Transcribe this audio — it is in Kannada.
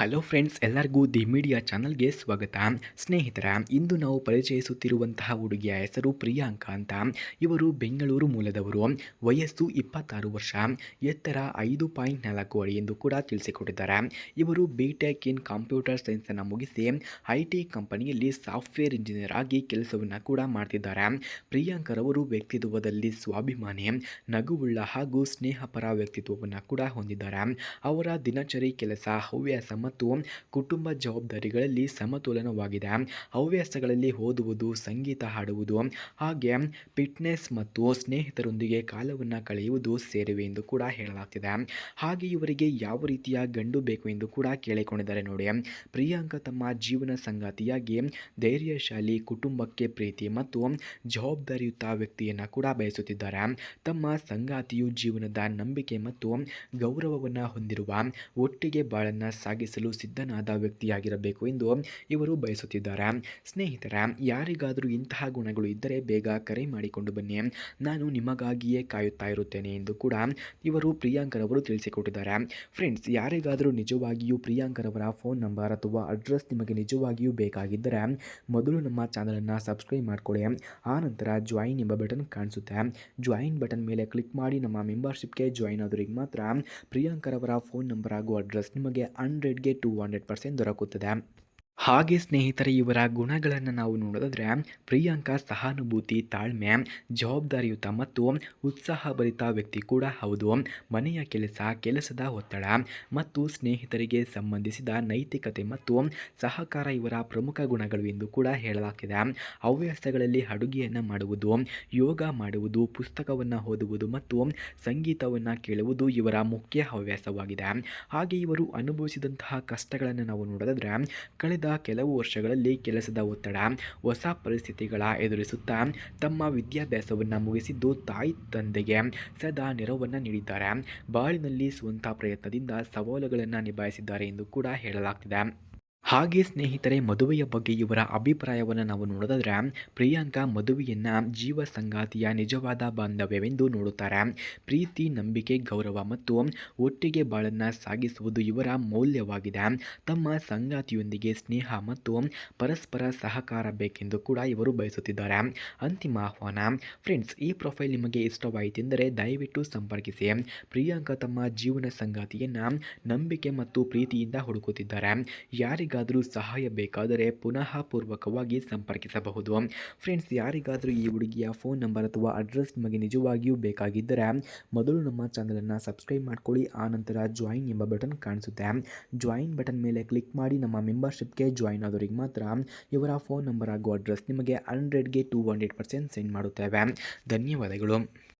ಹಲೋ ಫ್ರೆಂಡ್ಸ್ ಎಲ್ಲರಿಗೂ ದಿ ಮೀಡಿಯಾ ಚಾನಲ್ಗೆ ಸ್ವಾಗತ. ಸ್ನೇಹಿತರ, ಇಂದು ನಾವು ಪರಿಚಯಿಸುತ್ತಿರುವಂತಹ ಹುಡುಗಿಯ ಹೆಸರು ಪ್ರಿಯಾಂಕ ಅಂತ. ಇವರು ಬೆಂಗಳೂರು ಮೂಲದವರು. ವಯಸ್ಸು ಇಪ್ಪತ್ತಾರು ವರ್ಷ. ಎತ್ತರ ಐದು ಪಾಯಿಂಟ್ ನಾಲ್ಕು ಅಡಿ ಎಂದು ಕೂಡ ತಿಳಿಸಿಕೊಟ್ಟಿದ್ದಾರೆ. ಇವರು ಬಿ ಟೆಕ್ ಇನ್ ಕಂಪ್ಯೂಟರ್ ಸೈನ್ಸನ್ನು ಮುಗಿಸಿ ಐ ಟಿ ಕಂಪನಿಯಲ್ಲಿ ಸಾಫ್ಟ್ವೇರ್ ಇಂಜಿನಿಯರ್ ಆಗಿ ಕೆಲಸವನ್ನು ಕೂಡ ಮಾಡ್ತಿದ್ದಾರೆ. ಪ್ರಿಯಾಂಕರವರು ವ್ಯಕ್ತಿತ್ವದಲ್ಲಿ ಸ್ವಾಭಿಮಾನಿ, ನಗುವುಳ್ಳ ಹಾಗೂ ಸ್ನೇಹಪರ ವ್ಯಕ್ತಿತ್ವವನ್ನು ಕೂಡ ಹೊಂದಿದ್ದಾರೆ. ಅವರ ದಿನಚರಿ ಕೆಲಸ, ಹವ್ಯಾಸ ಮತ್ತು ಕುಟುಂಬ ಜವಾಬ್ದಾರಿಗಳಲ್ಲಿ ಸಮತೋಲನವಾಗಿದೆ. ಹವ್ಯಾಸಗಳಲ್ಲಿ ಓದುವುದು, ಸಂಗೀತ ಹಾಡುವುದು ಹಾಗೆ ಫಿಟ್ನೆಸ್ ಮತ್ತು ಸ್ನೇಹಿತರೊಂದಿಗೆ ಕಾಲವನ್ನು ಕಳೆಯುವುದು ಸೇರಿವೆ ಎಂದು ಕೂಡ ಹೇಳಲಾಗ್ತಿದೆ. ಹಾಗೆ ಇವರಿಗೆ ಯಾವ ರೀತಿಯ ಗಂಡು ಬೇಕು ಎಂದು ಕೂಡ ಕೇಳಿಕೊಂಡಿದ್ದಾರೆ ನೋಡಿ. ಪ್ರಿಯಾಂಕಾ ತಮ್ಮ ಜೀವನ ಸಂಗಾತಿಯಾಗಿ ಧೈರ್ಯಶಾಲಿ, ಕುಟುಂಬಕ್ಕೆ ಪ್ರೀತಿ ಮತ್ತು ಜವಾಬ್ದಾರಿಯುತ ವ್ಯಕ್ತಿಯನ್ನು ಕೂಡ ಬಯಸುತ್ತಿದ್ದಾರೆ. ತಮ್ಮ ಸಂಗಾತಿಯು ಜೀವನದ ನಂಬಿಕೆ ಮತ್ತು ಗೌರವವನ್ನು ಹೊಂದಿರುವ ಒಟ್ಟಿಗೆ ಬಾಳನ್ನು ಸಾಗಿಸಲು ಸಿದ್ಧನಾದ ವ್ಯಕ್ತಿಯಾಗಿರಬೇಕು ಎಂದು ಇವರು ಬಯಸುತ್ತಿದ್ದಾರೆ. ಸ್ನೇಹಿತರ, ಯಾರಿಗಾದರೂ ಇಂತಹ ಗುಣಗಳು ಇದ್ದರೆ ಬೇಗ ಕರೆ ಮಾಡಿಕೊಂಡು ಬನ್ನಿ. ನಾನು ನಿಮಗಾಗಿಯೇ ಕಾಯುತ್ತಾ ಇರುತ್ತೇನೆ ಎಂದು ಕೂಡ ಇವರು ಪ್ರಿಯಾಂಕರವರು ತಿಳಿಸಿಕೊಟ್ಟಿದ್ದಾರೆ. ಫ್ರೆಂಡ್ಸ್, ಯಾರಿಗಾದರೂ ನಿಜವಾಗಿಯೂ ಪ್ರಿಯಾಂಕರವರ ಫೋನ್ ನಂಬರ್ ಅಥವಾ ಅಡ್ರೆಸ್ ನಿಮಗೆ ನಿಜವಾಗಿಯೂ ಬೇಕಾಗಿದ್ದರೆ ಮೊದಲು ನಮ್ಮ ಚಾನಲನ್ನು ಸಬ್ಸ್ಕ್ರೈಬ್ ಮಾಡ್ಕೊಳ್ಳಿ. ಆನಂತರ ಜಾಯಿನ್ ಎಂಬ ಬಟನ್ ಕಾಣಿಸುತ್ತೆ. ಜಾಯಿನ್ ಬಟನ್ ಮೇಲೆ ಕ್ಲಿಕ್ ಮಾಡಿ ನಮ್ಮ ಮೆಂಬರ್ಶಿಪ್ಗೆ ಜಾಯಿನ್ ಆದವರಿಗೆ ಮಾತ್ರ ಪ್ರಿಯಾಂಕರವರ ಫೋನ್ ನಂಬರ್ ಹಾಗೂ ಅಡ್ರೆಸ್ ನಿಮಗೆ ಹಂಡ್ರೆಡ್ಗೆ ಟು ಹಂಡ್ರೆಡ್ ಪರ್ಸೆಂಟ್ ದೊರಕುತ್ತದೆ. ಹಾಗೆ ಸ್ನೇಹಿತರೆ, ಇವರ ಗುಣಗಳನ್ನು ನಾವು ನೋಡೋದಾದರೆ ಪ್ರಿಯಾಂಕಾ ಸಹಾನುಭೂತಿ, ತಾಳ್ಮೆ, ಜವಾಬ್ದಾರಿಯುತ ಮತ್ತು ಉತ್ಸಾಹಭರಿತ ವ್ಯಕ್ತಿ ಕೂಡ ಹೌದು. ಮನೆಯ ಕೆಲಸ, ಕೆಲಸದ ಒತ್ತಡ ಮತ್ತು ಸ್ನೇಹಿತರಿಗೆ ಸಂಬಂಧಿಸಿದ ನೈತಿಕತೆ ಮತ್ತು ಸಹಕಾರ ಇವರ ಪ್ರಮುಖ ಗುಣಗಳು ಎಂದು ಕೂಡ ಹೇಳಲಾಗಿದೆ ಹವ್ಯಾಸಗಳಲ್ಲಿ ಅಡುಗೆಯನ್ನು ಮಾಡುವುದು, ಯೋಗ ಮಾಡುವುದು, ಪುಸ್ತಕವನ್ನು ಓದುವುದು ಮತ್ತು ಸಂಗೀತವನ್ನು ಕೇಳುವುದು ಇವರ ಮುಖ್ಯ ಹವ್ಯಾಸವಾಗಿದೆ. ಹಾಗೆ ಇವರು ಅನುಭವಿಸಿದಂತಹ ಕಷ್ಟಗಳನ್ನು ನಾವು ನೋಡೋದಾದರೆ ಕಳೆದ ಕೆಲವು ವರ್ಷಗಳಲ್ಲಿ ಕೆಲಸದ ಒತ್ತಡ, ಹೊಸ ಪರಿಸ್ಥಿತಿಗಳ ಎದುರಿಸುತ್ತಾ ತಮ್ಮ ವಿದ್ಯಾಭ್ಯಾಸವನ್ನು ಮುಗಿಸಿದ್ದು ತಾಯಿ ತಂದೆಗೆ ಸದಾ ನೆರವನ್ನು ನೀಡಿದ್ದಾರೆ. ಬಾಳಿನಲ್ಲಿ ಸ್ವಂತ ಪ್ರಯತ್ನದಿಂದ ಸವಾಲುಗಳನ್ನು ನಿಭಾಯಿಸಿದ್ದಾರೆ ಎಂದು ಕೂಡ ಹೇಳಲಾಗ್ತಿದೆ. ಹಾಗೆ ಸ್ನೇಹಿತರೆ, ಮದುವೆಯ ಬಗ್ಗೆ ಇವರ ಅಭಿಪ್ರಾಯವನ್ನು ನಾವು ನೋಡೋದಾದರೆ ಪ್ರಿಯಾಂಕಾ ಮದುವೆಯನ್ನು ಜೀವ ಸಂಗಾತಿಯ ನಿಜವಾದ ಬಾಂಧವ್ಯವೆಂದು ನೋಡುತ್ತಾರೆ. ಪ್ರೀತಿ, ನಂಬಿಕೆ, ಗೌರವ ಮತ್ತು ಒಟ್ಟಿಗೆ ಬಾಳನ್ನು ಸಾಗಿಸುವುದು ಇವರ ಮೌಲ್ಯವಾಗಿದೆ. ತಮ್ಮ ಸಂಗಾತಿಯೊಂದಿಗೆ ಸ್ನೇಹ ಮತ್ತು ಪರಸ್ಪರ ಸಹಕಾರ ಬೇಕೆಂದು ಕೂಡ ಇವರು ಬಯಸುತ್ತಿದ್ದಾರೆ. ಅಂತಿಮ ಆಹ್ವಾನ, ಫ್ರೆಂಡ್ಸ್, ಈ ಪ್ರೊಫೈಲ್ ನಿಮಗೆ ಇಷ್ಟವಾಯಿತೆಂದರೆ ದಯವಿಟ್ಟು ಸಂಪರ್ಕಿಸಿ. ಪ್ರಿಯಾಂಕಾ ತಮ್ಮ ಜೀವನ ಸಂಗಾತಿಯನ್ನು ನಂಬಿಕೆ ಮತ್ತು ಪ್ರೀತಿಯಿಂದ ಹುಡುಕುತ್ತಿದ್ದಾರೆ. ಯಾರಿಗಾದರೂ ಸಹಾಯ ಬೇಕಾದರೆ ಪುನಃ ಪೂರ್ವಕವಾಗಿ ಸಂಪರ್ಕಿಸಬಹುದು. ಫ್ರೆಂಡ್ಸ್, ಯಾರಿಗಾದರೂ ಈ ಹುಡುಗಿಯ ಫೋನ್ ನಂಬರ್ ಅಥವಾ ಅಡ್ರೆಸ್ ನಿಮಗೆ ನಿಜವಾಗಿಯೂ ಬೇಕಾಗಿದ್ದರೆ ಮೊದಲು ನಮ್ಮ ಚಾನಲನ್ನು ಸಬ್ಸ್ಕ್ರೈಬ್ ಮಾಡ್ಕೊಳ್ಳಿ ಆನಂತರ ಜಾಯಿನ್ ಎಂಬ ಬಟನ್ ಕಾಣಿಸುತ್ತೆ. ಜಾಯಿನ್ ಬಟನ್ ಮೇಲೆ ಕ್ಲಿಕ್ ಮಾಡಿ ನಮ್ಮ ಮೆಂಬರ್ಶಿಪ್ಗೆ ಜಾಯಿನ್ ಆದವರಿಗೆ ಮಾತ್ರ ಇವರ ಫೋನ್ ನಂಬರ್ ಹಾಗೂ ಅಡ್ರೆಸ್ ನಿಮಗೆ ಹಂಡ್ರೆಡ್ಗೆ ಟೂ ಹಂಡ್ರೆಡ್ ಪರ್ಸೆಂಟ್ ಸೆಂಡ್ ಮಾಡುತ್ತೇವೆ. ಧನ್ಯವಾದಗಳು.